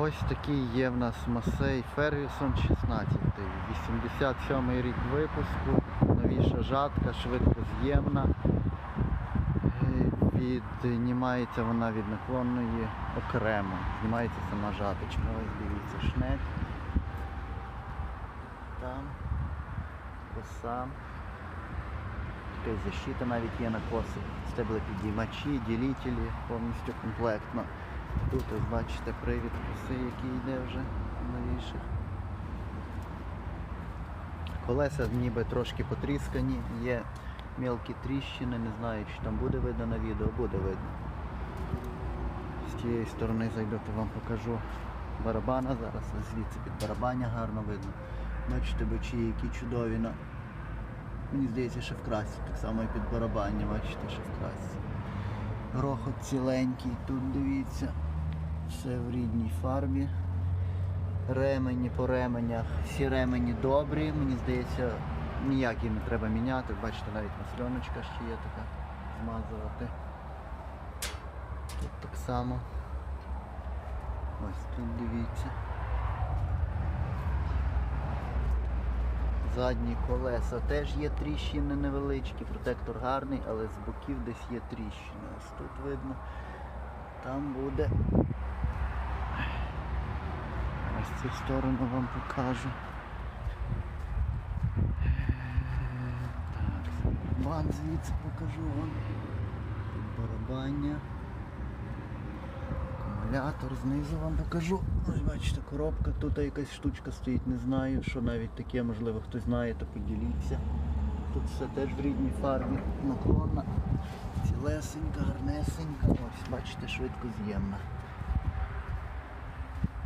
Ось такий є в нас Масей Фергюсон 16. 87 рік випуску, новіша жатка, швидкоз'ємна. Е, Віднімається вона від наклонної окремо. Знімається сама жаточка. Ось дивіться, шнек. Там. Коса. Така защита навіть є на коси. Стеблопідіймачі, ділителі, повністю комплектно. Тут ось бачите привід коси, який йде вже новіших. Колеса ніби трошки потріскані, є мелкі тріщини, не знаю, чи там буде видно на відео, буде видно. З тієї сторони зайду, то вам покажу барабана зараз, звідси під барабання гарно видно. Бачите, бочі, які чудові. на- Мені здається, ще в так само і під барабання, бачите, ще в красі. Грохот ціленький, тут дивіться, все в рідній фарбі. Ремені по ременях, всі ремені добрі, мені здається, ніякі не треба міняти. Бачите, навіть масльоночка ще є така змазувати. Тут так само. Ось тут дивіться. Задні колеса теж є тріщини невеличкі, протектор гарний, але з боків десь є тріщини. Ось тут видно. Там буде. Ось цю сторону вам покажу. Так, барабан звідси покажу вам. Тут барабання. Акумулятор знизу вам покажу. Ось бачите, коробка, тут якась штучка стоїть, не знаю, що навіть таке, можливо, хтось знає, то поділіться. Тут все теж в рідній фарбі, наклонна, цілесенька, гарнесенька. Ось, бачите, швидко з'ємна.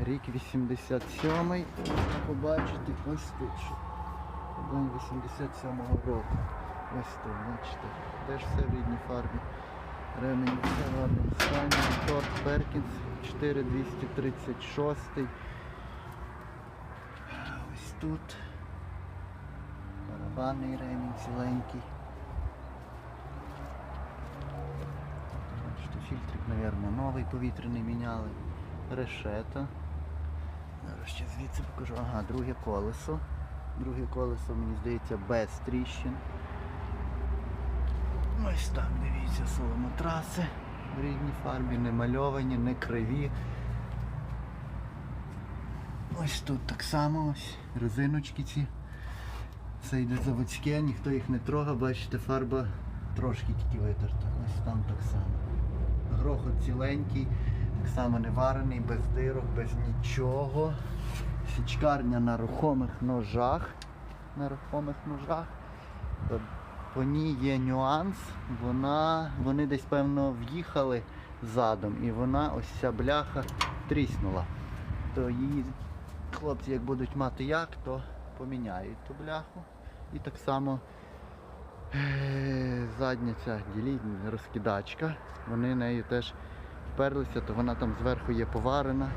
Рік 87-й, побачите, ось тут. День 87-го року. Ось тут, бачите, теж все в рідній фарбі. Ремень все в гарному стані. Торт Перкінс 4236. Ось тут. Барабанний ремінь ціленький. Фільтрик, мабуть, новий повітряний міняли. Решета. Зараз ще звідси покажу. Ага, друге колесо. Друге колесо, мені здається, без тріщин. Ось так, дивіться, соломотраси в рідній фарбі, не мальовані, не криві. Ось тут так само ось резиночки ці. Це йде заводське, ніхто їх не трогав, бачите, фарба трошки тільки витерта. Ось там так само. Грохот ціленький, само не варений, без дирок, без нічого. Січкарня на рухомих ножах. На рухомих ножах. По- ній є нюанс. Вона, вони десь певно в'їхали задом і вона ось ця бляха тріснула. То її хлопці як будуть мати як, то поміняють ту бляху. І так само е, задня ця ділі, розкидачка. Вони нею теж вперлися, то вона там зверху є поварена.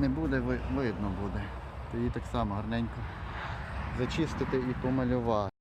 Не буде, видно буде. То її так само гарненько зачистити і помалювати.